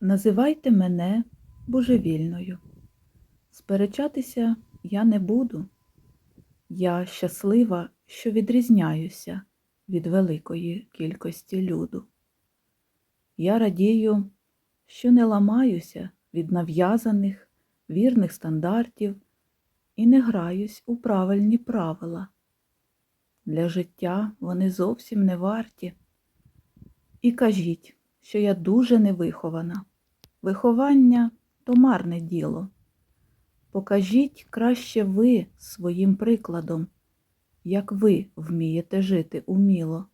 Називайте мене божевільною. Сперечатися я не буду. Я щаслива, що відрізняюся від великої кількості люду. Я радію, що не ламаюся від нав'язаних вірних стандартів і не граюсь у правильні правила. Для життя вони зовсім не варті. І кажіть, що я дуже невихована. Виховання то марне діло. Покажіть краще ви своїм прикладом, як ви вмієте жити уміло.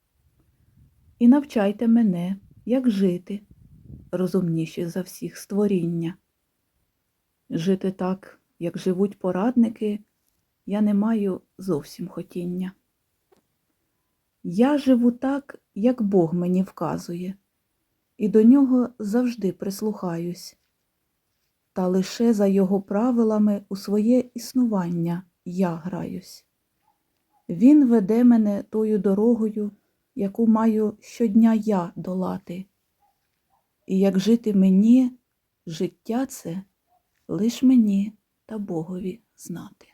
І навчайте мене, як жити, розумніші за всіх створіння. Жити так, як живуть порадники, я не маю зовсім хотіння. Я живу так, як Бог мені вказує, і до нього завжди прислухаюсь. Та лише за його правилами у своє існування я граюсь. Він веде мене тою дорогою, яку маю щодня я долати. І як жити мені, життя це лиш мені та Богові знати.